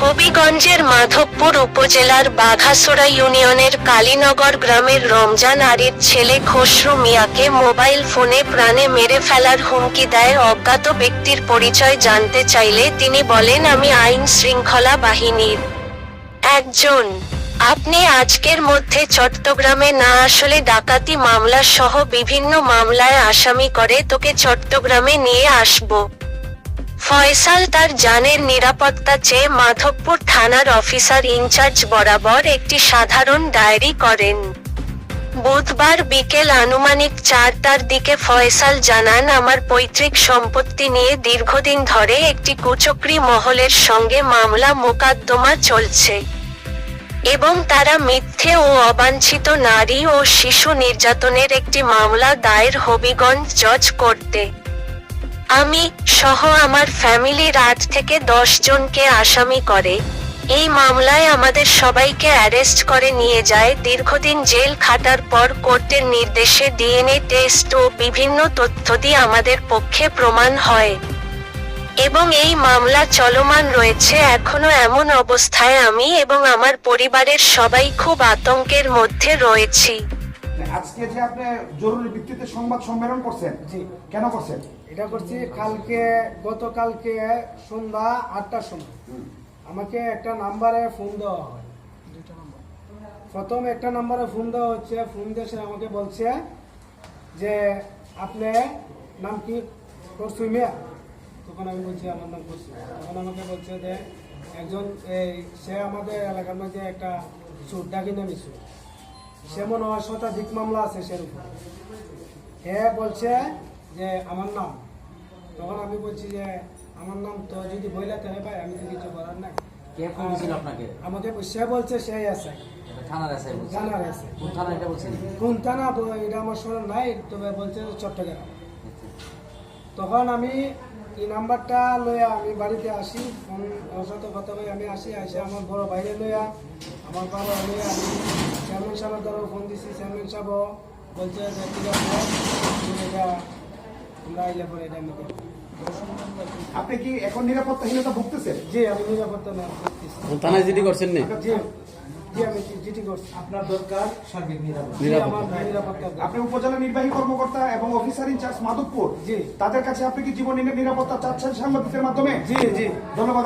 হবিগঞ্জের মাধবপুর উপজেলার বাঘাসোড়া ইউনিয়নের কালীনগর গ্রামের রমজান আরির ছেলে খসরু মিয়াকে মোবাইল ফোনে প্রাণে মেরে ফেলার হুমকি দেয় অজ্ঞাত ব্যক্তির পরিচয় জানতে চাইলে তিনি বলেন, আমি আইন শৃঙ্খলা বাহিনীর একজন। আপনি আজকের মধ্যে চট্টগ্রামে না আসলে ডাকাতি মামলা সহ বিভিন্ন মামলায় আসামি করে তোকে চট্টগ্রামে নিয়ে আসব। ফয়সাল তার জানের নিরাপত্তা চেয়ে মাধবপুর থানার অফিসার ইনচার্জ বরাবর একটি সাধারণ ডায়েরি করেন। বুধবার বিকেল আনুমানিক চারটার দিকে ফয়সাল জানান, আমার পৈতৃক সম্পত্তি নিয়ে দীর্ঘদিন ধরে একটি কুচক্রি মহলের সঙ্গে মামলা মোকদ্দমা চলছে এবং তারা মিথ্যে ও অবাঞ্ছিত নারী ও শিশু নির্যাতনের একটি মামলা দায়ের হবিগঞ্জ জজ করতে আমি সহ আমার ফ্যামিলির আট থেকে দশ জনকে আসামি করে। এই মামলায় আমাদের সবাইকে অ্যারেস্ট করে নিয়ে যায়। দীর্ঘদিন জেল খাটার পর কোর্টের নির্দেশে ডিএনএ টেস্ট ও বিভিন্ন তথ্য দিয়ে আমাদের পক্ষে প্রমাণ হয়। এবং এই মামলা চলমান রয়েছে এখনও এমন অবস্থায় আমি এবং আমার পরিবারের সবাই খুব আতঙ্কের মধ্যে রয়েছি। আজকে যে আপনি জরুরি ভিত্তিতে সংবাদ সম্মেলন করছেন জি। কেন করছেন? এটা করছি কালকে গতকালকে সন্ধ্যা আটটার সময়। আমাকে একটা নাম্বারে ফোন দেওয়া হয়। প্রথম একটা নাম্বারে ফোন দেওয়া হচ্ছে ফোন দিয়ে সে আমাকে বলছে যে আপনি নাম কি? করছু মিয়া। তখন আমি বলছি আমার নাম করছু তখন আমাকে বলছে যে একজন এই সে আমাদের এলাকার মধ্যে একটা সুর ডাকি নামি সুর সে মনে হয় শতাধিক মামলা আছে সের উপর। হে বলছে যে আমার নাম। তখন আমি বলছি যে আমার নাম তো যদি বইলা তাহলে ভাই আমি তো কিছু করার নাই। কে ফোন দিয়েছিল আপনাকে? আমাকে সে বলছে সেই আছে থানার আছে বলছে। আছে কোন থানা এটা বলছেন? কোন থানা? ব- এটা আমার নাই তবে বলছে চট্টগ্রাম। তখন আমি এই নাম্বারটা লইয়া আমি বাড়িতে আসি ফোন ওর সাথে কথা বলে আমি আসি আসে আমার বড় বাইরে লইয়া আমার বাবা লইয়া আমি চেয়ারম্যান সাহেবের দ্বারাও ফোন দিছি চেয়ারম্যান সাহেবও বলছে যে ঠিক আছে এটা তোমরা আইলে পরে এটা দেখব। আপনি কি এখন নিরাপত্তাহীনতা ভুগতেছেন? জি আমি নিরাপত্তা না করতেছি থানায় জিডি করছেন নি? জি। আপনার উপজেলা নির্বাহী কর্মকর্তা এবং অফিসার ইনচার্জ মাধবপুর। জি। তাদের কাছে আপনি কি জীবন নিরাপত্তা চাচ্ছেন মাধ্যমে? ধন্যবাদ